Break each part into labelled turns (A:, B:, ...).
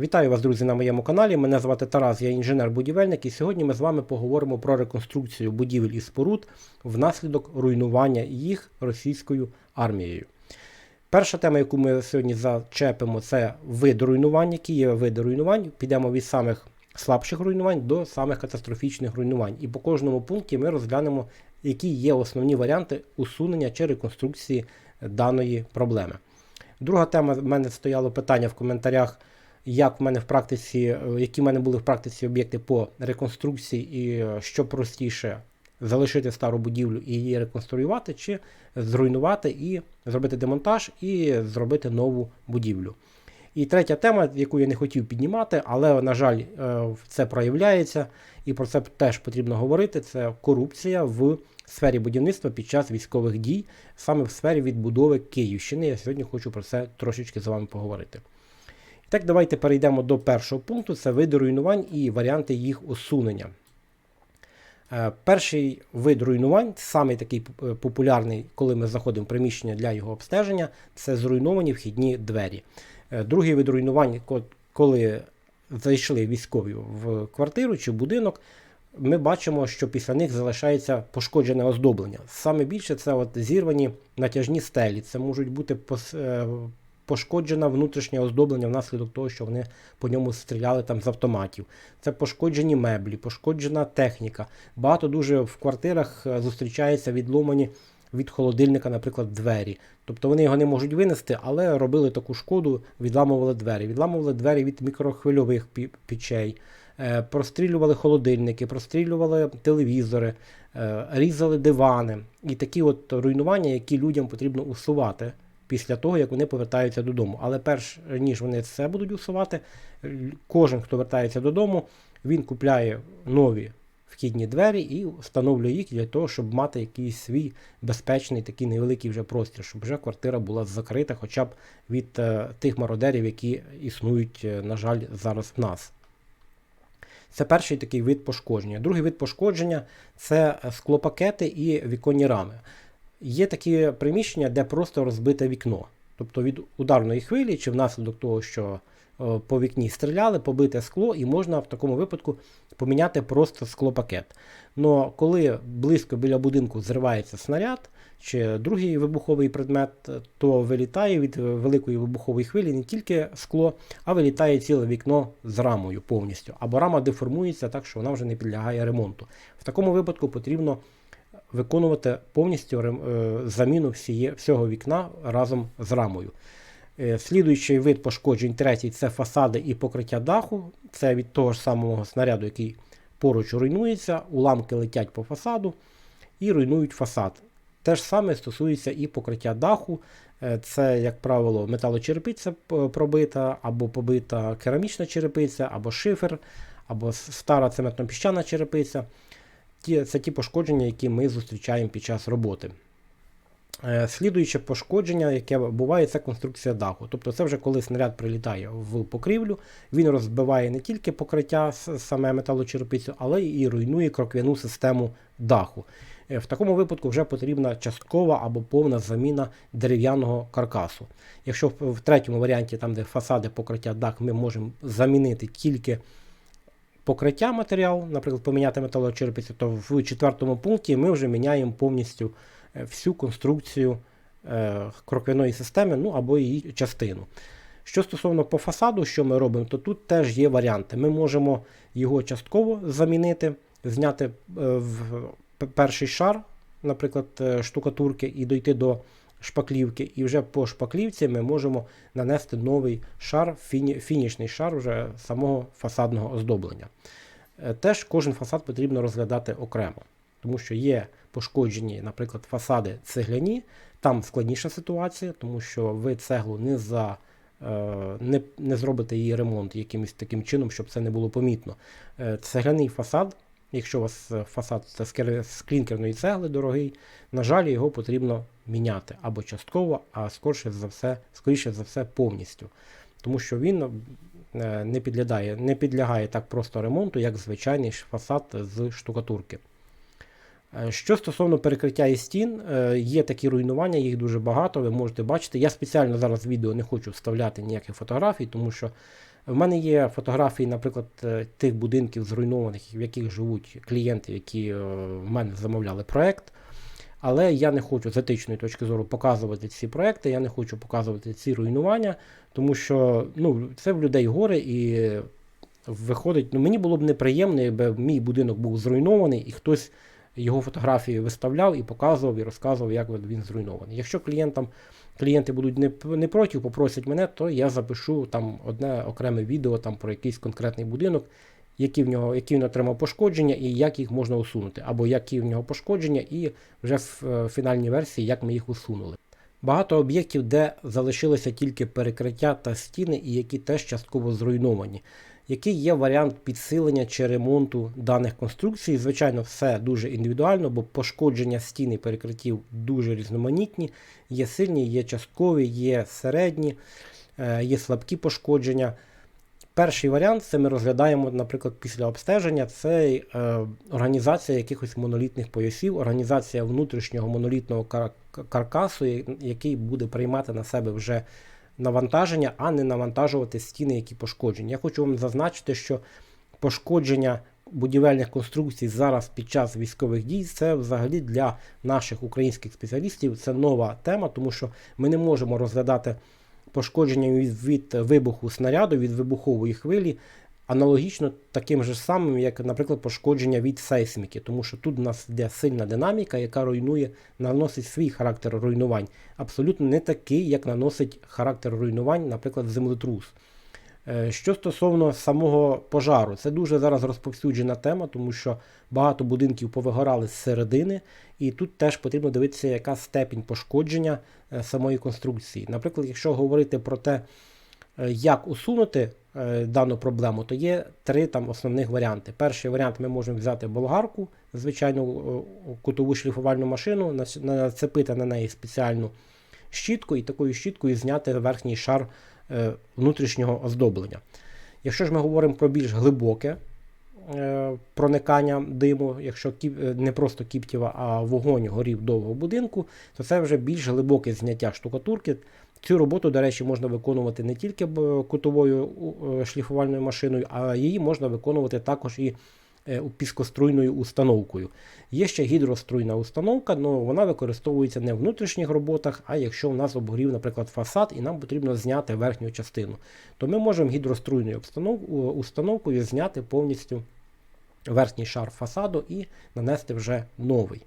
A: Вітаю вас, друзі, на моєму каналі. Мене звати Тарас, я інженер-будівельник, і сьогодні ми з вами поговоримо про реконструкцію будівель і споруд внаслідок руйнування їх російською армією. Перша тема, яку ми сьогодні зачепимо, це види руйнувань, які є види руйнувань. Підемо від самих слабших руйнувань до самих катастрофічних руйнувань. І по кожному пункті ми розглянемо, які є основні варіанти усунення чи реконструкції даної проблеми. Друга тема в мене стояло питання в коментарях, як в мене в практиці, е, які в мене були в практиці об'єкти по реконструкції, і е, що простіше залишити стару будівлю і її реконструювати, чи зруйнувати і зробити демонтаж і зробити нову будівлю. І третя тема, яку я не хотів піднімати, але, на жаль, е, це проявляється, і про це теж потрібно говорити. Це корупція в сфері будівництва під час військових дій, саме в сфері відбудови Київщини. Я сьогодні хочу про це трошечки з вами поговорити. Так, давайте перейдемо до першого пункту: це види руйнувань і варіанти їх усунення. Е, Перший вид руйнувань, самий такий е, популярний, коли ми заходимо в приміщення для його обстеження, це зруйновані вхідні двері. Е, Другий вид руйнувань, коли зайшли військові в квартиру чи будинок, ми бачимо, що після них залишається пошкоджене оздоблення. Саме більше це от зірвані натяжні стелі. Це можуть бути е, внутрішнє оздоблення внаслідок того, що вони по ньому стріляли там з автоматів. Це пошкоджені меблі, пошкоджена техніка. Багато дуже в квартирах е, зустрічається відломані від холодильника, наприклад, двері. Тобто вони його не можуть винести, але робили таку шкоду, відламували двері. Відламували двері від мікрохвильових пі- печей, е, прострілювали холодильники, прострілювали телевізори, е, різали дивани. І такі от руйнування, які людям потрібно усувати після того, як вони повертаються додому. Але перш ніж вони це будуть усувати, кожен, хто вертається додому, він купляє нові вхідні двері і встановлює їх для того, щоб мати якийсь свій безпечний такий невеликий вже простір, щоб вже квартира була закрита, хоча б від е, тих мародерів, які існують, е, на жаль, зараз в нас. Це перший такий вид пошкодження. Другий вид пошкодження це е, склопакети і віконні рами. Є такі приміщення, де просто розбите вікно. Тобто від ударної хвилі чи внаслідок того, що е, по вікні стріляли, побите скло, і можна в такому випадку поміняти просто склопакет. Но коли близько біля будинку зривається снаряд чи другий вибуховий предмет, то вилітає від великої вибухової хвилі не тільки скло, а вилітає ціле вікно з рамою повністю. Або рама деформується так, що вона вже не підлягає ремонту. В такому випадку потрібно виконувати повністю е, заміну всіє, всього вікна разом з рамою. Е, Слідуючий вид пошкоджень, третій це фасади і покриття даху. Це від того ж самого снаряду, який поруч руйнується, уламки летять по фасаду і руйнують фасад. Те ж саме стосується і покриття даху. Е, Це, як правило, металочерепиця пробита, або побита керамічна черепиця, або шифер, або стара цементно-піщана черепиця. Ті, це ті пошкодження, які ми зустрічаємо під час роботи. Е, Слідуюче пошкодження, яке буває, це конструкція даху. Тобто це вже коли снаряд прилітає в покрівлю, він розбиває не тільки покриття саме металочерепицю, але і руйнує кроквяну систему даху. Е, В такому випадку вже потрібна часткова або повна заміна дерев'яного каркасу. Якщо в в третьому варіанті, там де фасади покриття дах, ми можемо замінити тільки покриття матеріал, наприклад, поміняти металочерепицю, то в четвертому пункті ми вже міняємо повністю е, всю конструкцію е, кроквяної системи, ну або її частину. Що стосовно по фасаду, що ми робимо, то тут теж є варіанти. Ми можемо його частково замінити, зняти е, в перший шар, наприклад, штукатурки, і дойти до шпаклівки. І вже по шпаклівці ми можемо нанести новий шар, фіні- фінішний шар вже самого фасадного оздоблення. Е, Теж кожен фасад потрібно розглядати окремо, тому що є пошкоджені, наприклад, фасади цегляні, там складніша ситуація, тому що ви цеглу не за е, не, не зробите її ремонт якимось таким чином, щоб це не було помітно. Е, Цегляний фасад, якщо у вас е, фасад це з клінкерної цегли дорогий, на жаль, його потрібно міняти або частково, а скоріше за все, скоріше за все повністю. Тому що він е, не підлягає, не підлягає так просто ремонту, як звичайний фасад з штукатурки. Е, Що стосовно перекриття і стін, є такі руйнування, їх дуже багато, ви можете бачити. Я спеціально зараз в відео не хочу вставляти ніяких фотографій, тому що В мене є фотографії, наприклад, е, тих будинків зруйнованих, в яких живуть клієнти, які е, в мене замовляли проект. Але я не хочу з етичної точки зору показувати ці проекти, я не хочу показувати ці руйнування, тому що ну, це в людей горе і виходить. Ну, Мені було б неприємно, якби мій будинок був зруйнований і хтось його фотографії виставляв і показував, і розказував, як він зруйнований. Якщо клієнтам, клієнти будуть не, не проти, попросять мене, то я запишу там одне окреме відео там, про якийсь конкретний будинок, які в нього, які він отримав пошкодження і як їх можна усунути, або які в нього пошкодження, і вже в е, фінальній версії, як ми їх усунули. Багато об'єктів, де залишилося тільки перекриття та стіни, і які теж частково зруйновані. Який є варіант підсилення чи ремонту даних конструкцій? Звичайно, все дуже індивідуально, бо пошкодження стін і перекриттів дуже різноманітні. Є сильні, є часткові, є середні, е, є слабкі пошкодження. Перший варіант це ми розглядаємо, наприклад, після обстеження це е, організація якихось монолітних поясів, організація внутрішнього монолітного кар каркасу, який буде приймати на себе вже навантаження, а не навантажувати стіни, які пошкоджені. Я хочу вам зазначити, що пошкодження будівельних конструкцій зараз під час військових дій це взагалі для наших українських спеціалістів це нова тема, тому що ми не можемо розглядати пошкодження від, від вибуху снаряду, від вибухової хвилі. Аналогічно таким же самим, як, наприклад, пошкодження від сейсміки, тому що тут у нас йде сильна динаміка, яка руйнує, наносить свій характер руйнувань. Абсолютно не такий, як наносить характер руйнувань, наприклад, землетрус. Е, що стосовно самого пожару, це дуже зараз розповсюджена тема, тому що багато будинків повигорали з середини, і тут теж потрібно дивитися, яка степінь пошкодження е, самої конструкції. Наприклад, якщо говорити про те, як усунути дану проблему, то є три там основних варіанти. Перший варіант ми можемо взяти болгарку, звичайну кутову шліфувальну машину, нацепити на неї спеціальну щітку і такою щіткою зняти верхній шар Е, внутрішнього оздоблення. Якщо ж ми говоримо про більш глибоке е, проникання диму, якщо е, не просто кіптєва, а вогонь горів довго будинку, то це вже більш глибоке зняття штукатурки. Цю роботу, до речі, можна виконувати не тільки кутовою шліфувальною машиною, а її можна виконувати також і Е, піскоструйною установкою. Є ще гідроструйна установка, але вона використовується не в внутрішніх роботах, а якщо у нас обгорів, наприклад, фасад, і нам потрібно зняти верхню частину, то ми можемо гідроструйною установкою зняти повністю верхній шар фасаду і нанести вже новий.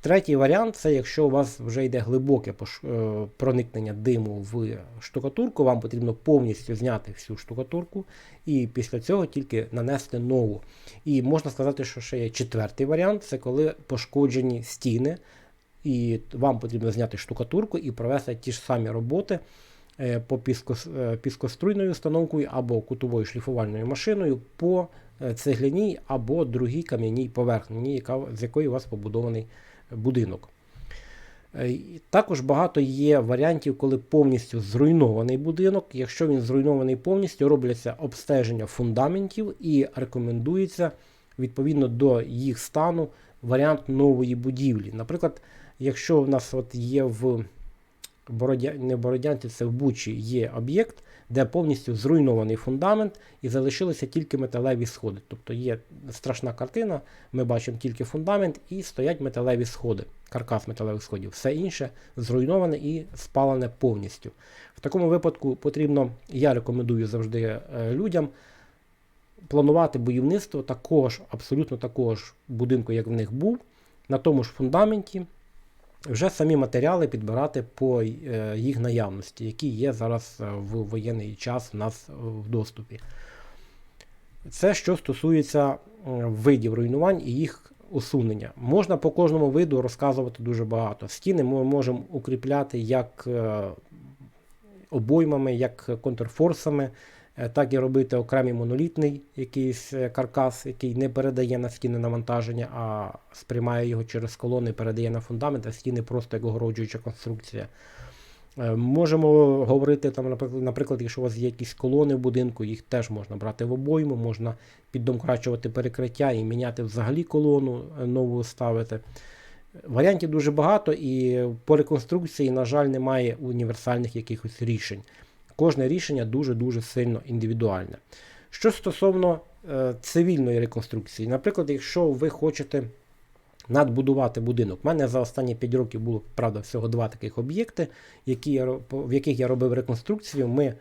A: Третій варіант це якщо у вас вже йде глибоке е, проникнення диму в штукатурку, вам потрібно повністю зняти всю штукатурку і після цього тільки нанести нову. І можна сказати, що ще є четвертий варіант це коли пошкоджені стіни, і вам потрібно зняти штукатурку і провести ті ж самі роботи е, по е, піскоструйною установкою або кутовою шліфувальною машиною по цегляній або другій кам'яній поверхні, з якої у вас побудований будинок. Е, також багато є варіантів, коли повністю зруйнований будинок. Якщо він зруйнований повністю, робляться обстеження фундаментів і рекомендується відповідно до їх стану варіант нової будівлі. Наприклад, якщо в нас от є в Бородя... не Бородянці, це в Бучі є об'єкт, де повністю зруйнований фундамент і залишилися тільки металеві сходи. Тобто є страшна картина, ми бачимо тільки фундамент і стоять металеві сходи, каркас металевих сходів. Все інше зруйноване і спалене повністю. В такому випадку потрібно, я рекомендую завжди е, людям. Планувати будівництво такого ж, абсолютно такого ж будинку, як в них був, на тому ж фундаменті, вже самі матеріали підбирати по е, їх наявності, які є зараз е, в воєнний час у нас в доступі. Це що стосується видів руйнувань і їх усунення. Можна по кожному виду розказувати дуже багато. Стіни ми можемо укріпляти як е, обоймами, як контрфорсами. Е, так і робити окремий монолітний якийсь е, каркас, який не передає на стіни навантаження, а сприймає його через колони, передає на фундамент, а стіни просто як огороджуюча конструкція. Е, можемо говорити, там, наприклад, якщо у вас є якісь колони в будинку, їх теж можна брати в обойму, можна піддомкрачувати перекриття і міняти взагалі колону, нову ставити. Варіантів дуже багато, і по реконструкції, на жаль, немає універсальних якихось рішень кожне рішення дуже-дуже сильно індивідуальне. Що стосовно е, цивільної реконструкції, наприклад, якщо ви хочете надбудувати будинок, У мене за останні 5 років було, правда, всього два таких об'єкти, які я, в яких я робив реконструкцію. Ми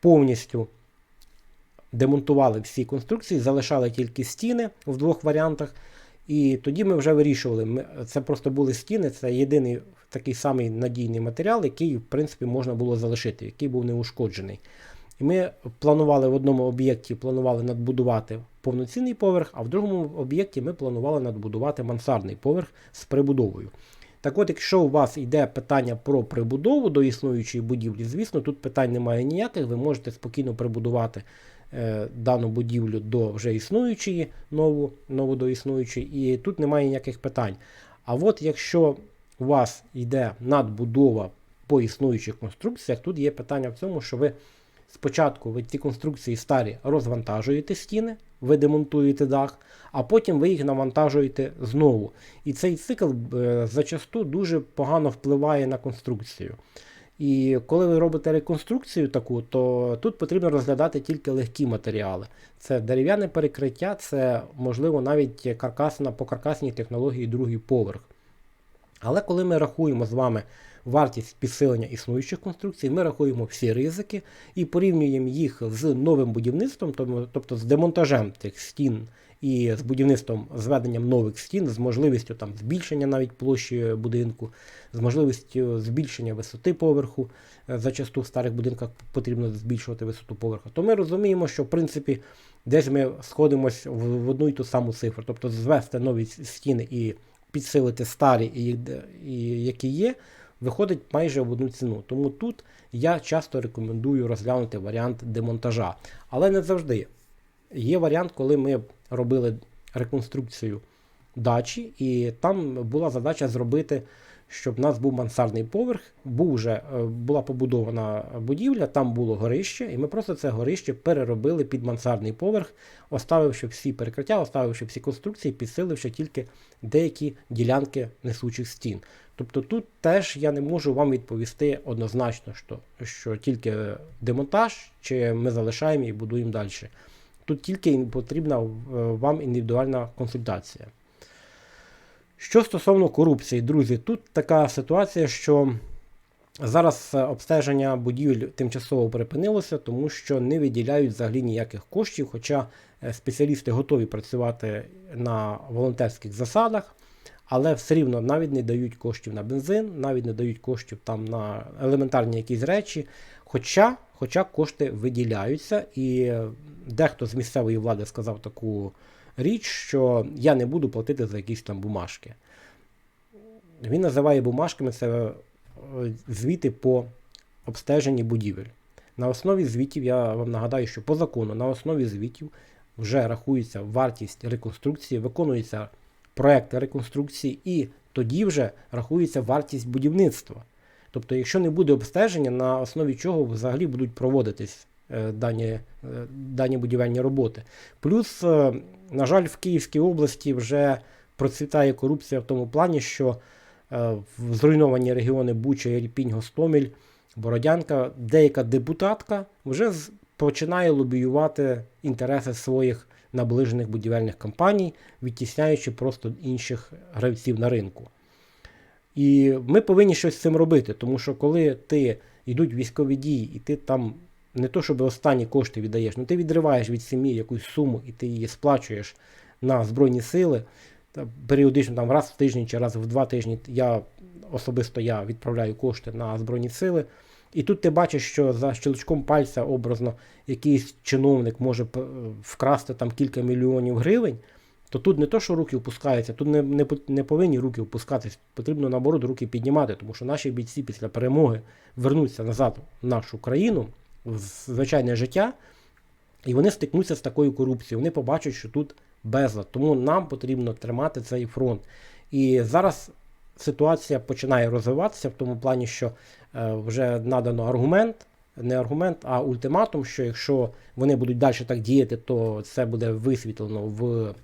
A: повністю демонтували всі конструкції, залишали тільки стіни в двох варіантах. І тоді ми вже вирішували. Ми, це просто були стіни, це єдиний такий самий надійний матеріал, який, в принципі, можна було залишити, який був неушкоджений. І ми планували в одному об'єкті планували надбудувати повноцінний поверх, а в другому об'єкті ми планували надбудувати мансардний поверх з прибудовою. Так от, якщо у вас йде питання про прибудову до існуючої будівлі, звісно, тут питань немає ніяких, ви можете спокійно прибудувати дану будівлю до вже існуючої, нову, нову до існуючої, і тут немає ніяких питань. А от якщо у вас йде надбудова по існуючих конструкціях, тут є питання в цьому, що ви спочатку ви ці конструкції старі розвантажуєте стіни, ви демонтуєте дах, а потім ви їх навантажуєте знову. І цей цикл е, зачасту дуже погано впливає на конструкцію. І коли ви робите реконструкцію таку, то тут потрібно розглядати тільки легкі матеріали. Це дерев'яне перекриття, це можливо навіть каркасна по каркасній технології другий поверх. Але коли ми рахуємо з вами вартість підсилення існуючих конструкцій, ми рахуємо всі ризики і порівнюємо їх з новим будівництвом, тобто з демонтажем тих стін і з будівництвом зведенням нових стін, з можливістю там збільшення навіть площі будинку, з можливістю збільшення висоти поверху. Е, Зачасту в старих будинках потрібно збільшувати висоту поверху. То ми розуміємо, що в принципі десь ми сходимось в, одну і ту саму цифру, тобто звести нові стіни і підсилити старі, і, і які є, виходить майже в одну ціну. Тому тут я часто рекомендую розглянути варіант демонтажа. Але не завжди. Є варіант, коли ми робили реконструкцію дачі, і там була задача зробити, щоб в нас був мансардний поверх, був вже, е, була побудована будівля, там було горище, і ми просто це горище переробили під мансардний поверх, оставивши всі перекриття, оставивши всі конструкції, підсиливши тільки деякі ділянки несучих стін. Тобто тут теж я не можу вам відповісти однозначно, що, що тільки демонтаж, чи ми залишаємо і будуємо далі. Тут тільки потрібна е, вам індивідуальна консультація. Що стосовно корупції, друзі, тут така ситуація, що зараз е, обстеження будівель тимчасово припинилося, тому що не виділяють взагалі ніяких коштів, хоча е, спеціалісти готові працювати на волонтерських засадах, але все рівно навіть не дають коштів на бензин, навіть не дають коштів там на елементарні якісь речі. Хоча, хоча кошти виділяються, і е, дехто з місцевої влади сказав таку річ, що я не буду платити за якісь там бумажки. Він називає бумажками це е, звіти по обстеженні будівель. На основі звітів, я вам нагадаю, що по закону на основі звітів вже рахується вартість реконструкції, виконується проект реконструкції, і тоді вже рахується вартість будівництва. Тобто, якщо не буде обстеження, на основі чого взагалі будуть проводитись е, дані, е, дані будівельні роботи. Плюс, е, на жаль, в Київській області вже процвітає корупція в тому плані, що зруйновані регіони Буча, Ірпінь, Гостомель, Бородянка, деяка депутатка вже починає лобіювати інтереси своїх наближених будівельних компаній, відтісняючи просто інших гравців на ринку. І ми повинні щось з цим робити, тому що коли ти йдуть військові дії, і ти там не то, щоб останні кошти віддаєш, ну ти відриваєш від сім'ї якусь суму і ти її сплачуєш на Збройні сили. Та періодично там раз в тиждень чи раз в два тижні я особисто я відправляю кошти на Збройні сили. І тут ти бачиш, що за щелчком пальця образно якийсь чиновник може вкрасти там кілька мільйонів гривень, то тут не то, що руки опускаються, тут не, не, не повинні руки опускатись, потрібно наоборот руки піднімати, тому що наші бійці після перемоги вернуться назад в нашу країну, в звичайне життя, і вони стикнуться з такою корупцією. Вони побачать, що тут безлад. Тому нам потрібно тримати цей фронт. І зараз ситуація починає розвиватися в тому плані, що е, вже надано аргумент, не аргумент, а ультиматум, що якщо вони будуть далі так діяти, то це буде висвітлено в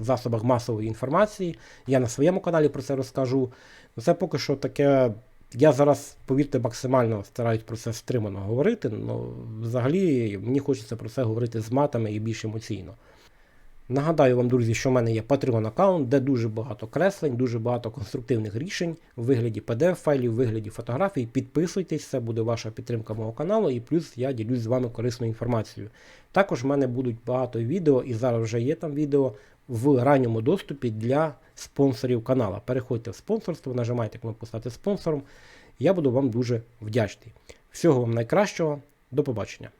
A: засобах масової інформації. Я на своєму каналі про це розкажу. Ну, Це поки що таке Я зараз, повірте, максимально стараюсь про це стримано говорити, але взагалі мені хочеться про це говорити з матами і більш емоційно. Нагадаю вам, друзі, що в мене є Patreon аккаунт, де дуже багато креслень, дуже багато конструктивних рішень в вигляді PDF-файлів, в вигляді фотографій. Підписуйтесь, це буде ваша підтримка мого каналу, і плюс я ділюсь з вами корисною інформацією. Також в мене будуть багато відео, і зараз вже є там відео в ранньому доступі для спонсорів канала. Переходьте в спонсорство, нажимайте кнопку стати спонсором. Я буду вам дуже вдячний. Всього вам найкращого, до побачення.